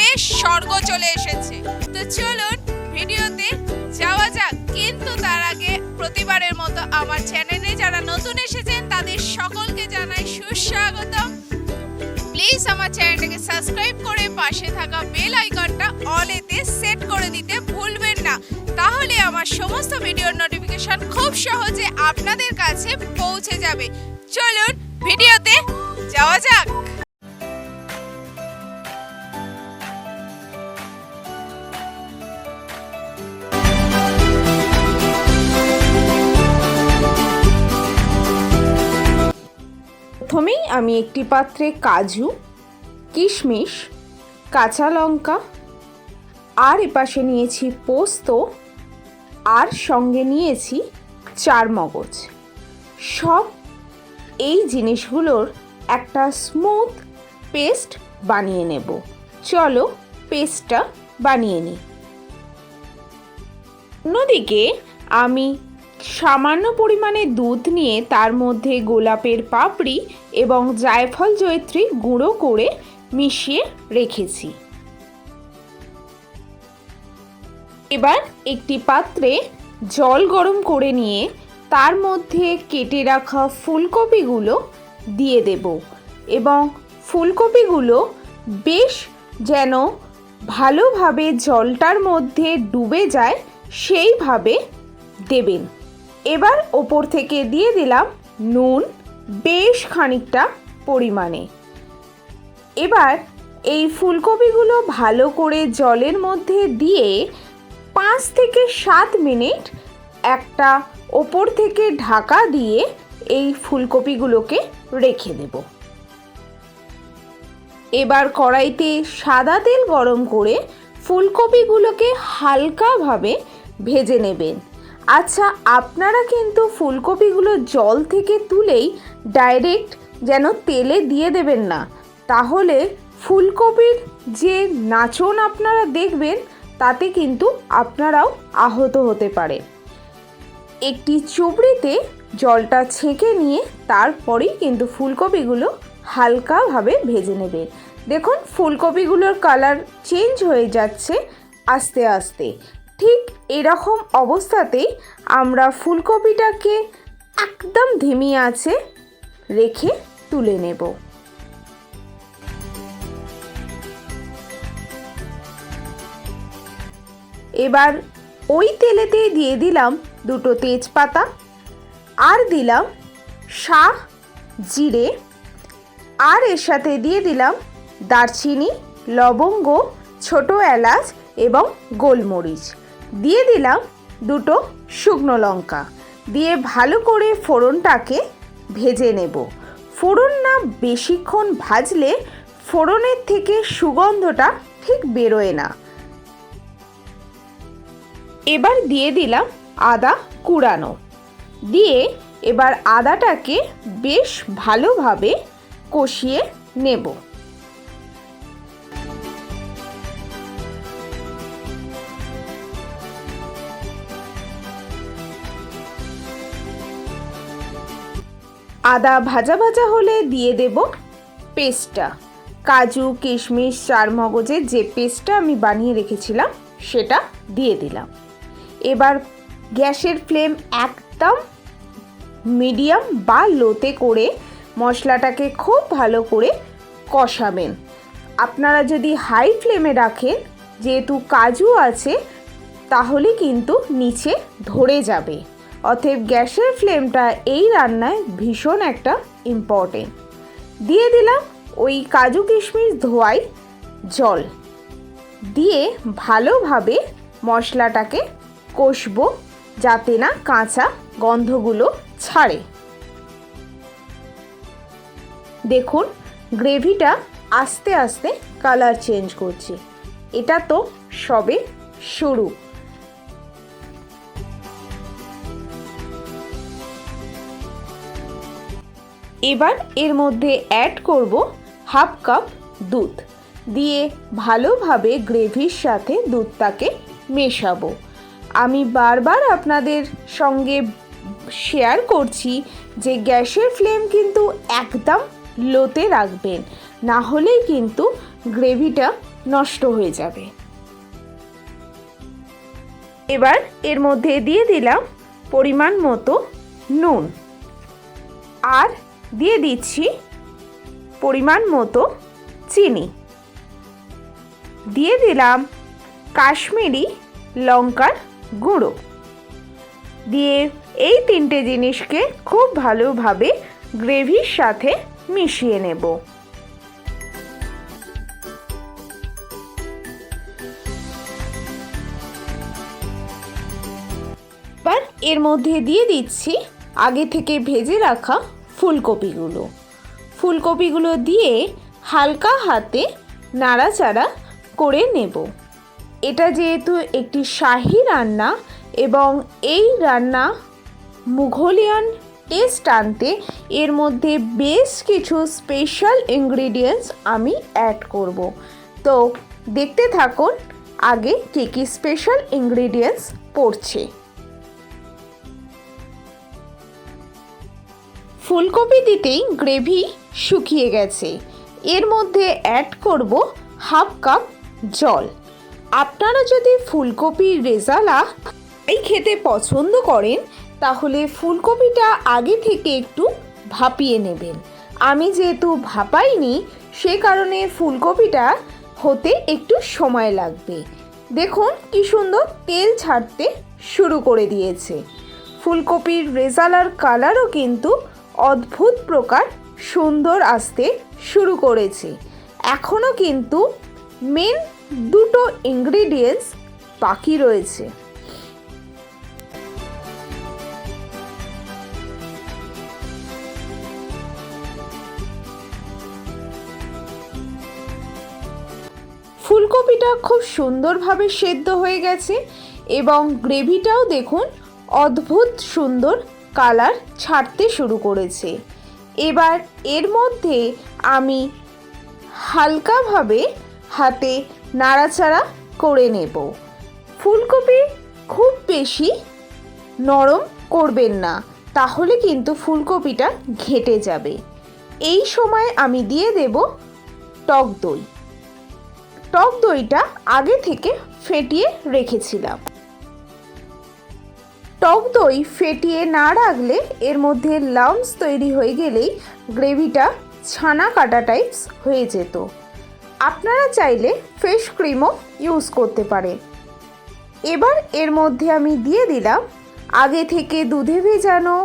বেশ স্বর্গ চলে এসেছে। তো চলুন ভিডিওতে যাওয়া যাক। কিন্তু তার আগে প্রতিবারের মতো আমার চ্যানেলে যারা নতুন এসেছেন, তাদের সকলকে জানাই সুস্বাগত প্লিজ আমার চ্যানেলটাকে সাবস্ক্রাইব করে পাশে থাকা বেল আইকনটা অলেতে সেট করে দিতে ভুলবেন না। তাহলে আমার সমস্ত ভিডিওর নোটিফিকেশন খুব সহজে আপনাদের কাছে পৌঁছে যাবে। চলুন ভিডিওতে যাওয়া যাক। প্রথমেই আমি একটি পাত্রে কাজু, কিশমিশ, কাঁচা লঙ্কা, আর এপাশে নিয়েছি পোস্ত, আর সঙ্গে নিয়েছি চার মগজ। সব এই জিনিসগুলোর একটা স্মুথ পেস্ট বানিয়ে নেব। চলো পেস্টটা বানিয়ে নিই। অন্যদিকে আমি সামান্য পরিমাণে দুধ নিয়ে তার মধ্যে গোলাপের পাপড়ি এবং জায়ফল জয়ত্রী গুঁড়ো করে মিশিয়ে রেখেছি। এবার একটি পাত্রে জল গরম করে নিয়ে তার মধ্যে কেটে রাখা ফুলকপিগুলো দিয়ে দেব এবং ফুলকপিগুলো বেশ যেন ভালোভাবে জলটার মধ্যে ডুবে যায় সেইভাবে দেবেন। এবার ওপর থেকে দিয়ে দিলাম নুন বেশ খানিকটা পরিমাণে। এবার এই ফুলকপিগুলো ভালো করে জলের মধ্যে দিয়ে পাঁচ থেকে সাত মিনিট একটা ওপর থেকে ঢাকা দিয়ে এই ফুলকপিগুলোকে রেখে দেব। এবার কড়াইতে সাদা তেল গরম করে ফুলকপিগুলোকে হালকাভাবে ভেজে নেবেন। আচ্ছা আপনারা কিন্তু ফুলকপিগুলো জল থেকে তুলেই ডাইরেক্ট যেন তেলে দিয়ে দেবেন না। তাহলে ফুলকপির যে নাচন আপনারা দেখবেন, তাতে কিন্তু আপনারাও আহত হতে পারে। একটি চুবড়িতে জলটা ছেঁকে নিয়ে তারপরেই কিন্তু ফুলকপিগুলো হালকাভাবে ভেজে নেবেন দেখুন, ফুলকপিগুলোর কালার চেঞ্জ হয়ে যাচ্ছে আস্তে আস্তে। ঠিক এরকম অবস্থাতেই আমরা ফুলকপিটাকে একদম ধিমি আছে রেখে তুলে নেব। এবার ওই তেলেতেই দিয়ে দিলাম দুটো তেজপাতা আর দিলাম শাহ, জিরে আর এর সাথে দিয়ে দিলাম দারচিনি, লবঙ্গ, ছোট এলাচ এবং গোলমরিচ। দিয়ে দিলাম দুটো শুকনো লঙ্কা। দিয়ে ভালো করে ফোড়নটাকে ভেজে নেব। ফোড়ন না বেশিক্ষণ ভাজলে ফোড়নের থেকে সুগন্ধটা ঠিক বেরোয় না। এবার দিয়ে দিলাম আদা কুড়ানো। দিয়ে এবার আদাটাকে বেশ ভালোভাবে কষিয়ে নেব। আদা ভাজা ভাজা হলে দিয়ে দেব পেস্টটা। কাজু, কিশমিশ চারমগজের যে পেস্টটা আমি বানিয়ে রেখেছিলাম, সেটা দিয়ে দিলাম। এবার গ্যাসের ফ্লেম একদম মিডিয়াম বা লোতে করে মশলাটাকে খুব ভালো করে কষাবেন। আপনারা যদি হাই ফ্লেমে রাখেন, যেহেতু কাজু আছে, তাহলে কিন্তু নিচে ধরে যাবে। অতএব গ্যাসের ফ্লেমটা এই রান্নায় ভীষণ একটা ইম্পর্টেন্ট দিয়ে দিলাম ওই কাজু কিশমিশ ধোয়াই জল। দিয়ে ভালোভাবে মশলাটাকে কষবো যাতে না কাঁচা গন্ধগুলো ছাড়ে। দেখুন, গ্রেভিটা আস্তে আস্তে কালার চেঞ্জ করছে। এটা তো সবে শুরু। এবার এর মধ্যে অ্যাড করব হাফ কাপ দুধ। দিয়ে ভালোভাবে গ্রেভির সাথে দুধটাকে মেশাবো। আমি বারবার আপনাদের সঙ্গে শেয়ার করছি যে গ্যাসের ফ্লেম কিন্তু একদম লোতে রাখবেন, না হলেই কিন্তু গ্রেভিটা নষ্ট হয়ে যাবে। এবার এর মধ্যে দিয়ে দিলাম পরিমাণ মতো নুন। আর দিয়ে দিচ্ছি পরিমাণ মতো চিনি। দিয়ে দিলাম কাশ্মীরি লঙ্কার গুঁড়ো। দিয়ে এই তিনটে জিনিসকে খুব ভালোভাবে গ্রেভির সাথে মিশিয়ে নেব। এর মধ্যে দিয়ে দিচ্ছি আগে থেকে ভেজে রাখা ফুলকপিগুলো। ফুলকপিগুলো দিয়ে হালকা হাতে নাড়াচাড়া করে নেব। এটা যেহেতু একটি শাহি রান্না এবং এই রান্না মুঘলিয়ান টেস্ট আনতে এর মধ্যে বেশ কিছু স্পেশাল ইনগ্রিডিয়েন্টস আমি অ্যাড করব। তো দেখতে থাকুন আগে কী কী স্পেশাল ইনগ্রিডিয়েন্টস পড়ছে। ফুলকপি দিতেই গ্রেভি শুকিয়ে গেছে। এর মধ্যে অ্যাড করব হাফ কাপ জল। আপনারা যদি ফুলকপির রেজালা এই খেতে পছন্দ করেন, তাহলে ফুলকপিটা আগে থেকে একটু ভাপিয়ে নেবেন। আমি যেহেতু ভাপাইনি, সে কারণে ফুলকপিটা হতে একটু সময় লাগবে। দেখুন কি সুন্দর তেল ছাড়তে শুরু করে দিয়েছে। ফুলকপির রেজালার কালারও কিন্তু অদ্ভুত প্রকার সুন্দর আসতে শুরু করেছে। এখনও কিন্তু মেন দুটো ইনগ্রিডিয়েন্টস বাকি রয়েছে। ফুলকপিটা খুব সুন্দরভাবে সেদ্ধ হয়ে গেছে এবং গ্রেভিটাও দেখুন অদ্ভুত সুন্দর কালার ছাড়তে শুরু করেছে। এবার এর মধ্যে আমি হালকাভাবে হাতে নাড়াচাড়া করে নেব। ফুলকপি খুব বেশি নরম করবেন না, তাহলে কিন্তু ফুলকপিটা ঘেটে যাবে। এই সময় আমি দিয়ে দেব টক দই। টক দইটা আগে থেকে ফেটিয়ে রেখেছিলাম। টক দই ফেটিয়ে না রাখলে এর মধ্যে লাম্পস তৈরি হয়ে গেলেই গ্রেভিটা ছানা কাটা টাইপস হয়ে যেত। আপনারা চাইলে ফ্রেশ ক্রিমও ইউজ করতে পারেন। এবার এর মধ্যে আমি দিয়ে দিলাম আগে থেকে দুধে ভেজানো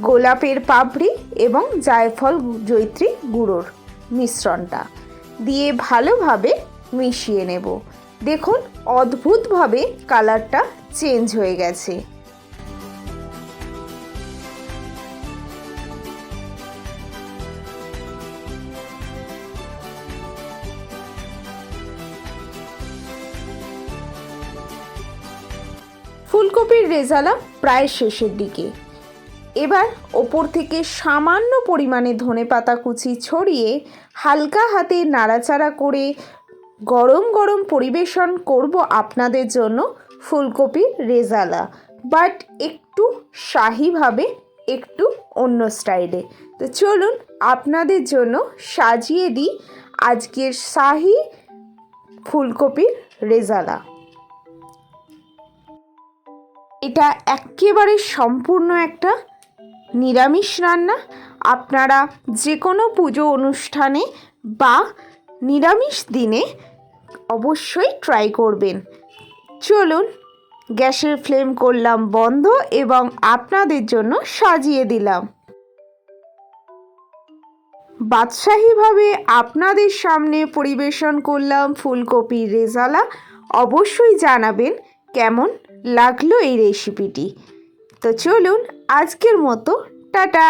গোলাপের পাপড়ি এবং জায়ফল জৈত্রী গুঁড়োর মিশ্রণটা। দিয়ে ভালোভাবে মিশিয়ে নেব। দেখুন, অদ্ভুতভাবে কালারটা চেঞ্জ হয়ে গেছে। রেজালা প্রায় শেষের দিকে। এবার ওপর থেকে সামান্য পরিমাণে ধনেপাতা কুচি ছড়িয়ে হালকা হাতে নাড়াচাড়া করে গরম গরম পরিবেশন করব আপনাদের জন্য ফুলকপির রেজালা। বাট একটু শাহিভাবে একটু অন্য স্টাইলে। তো চলুন আপনাদের জন্য সাজিয়ে দিই আজকের শাহি ফুলকপির রেজালা। এটা একেবারে সম্পূর্ণ একটা নিরামিষ রান্না। আপনারা যে কোনো পুজো অনুষ্ঠানে বা নিরামিষ দিনে অবশ্যই ট্রাই করবেন। চলুন, গ্যাসের ফ্লেম করলাম বন্ধ এবং আপনাদের জন্য সাজিয়ে দিলাম। বাদশাহীভাবে আপনাদের সামনে পরিবেশন করলাম ফুলকপির রেজালা। অবশ্যই জানাবেন কেমন লাগল এই রেসিপিটি তো চলুন আজকের মতো টাটা!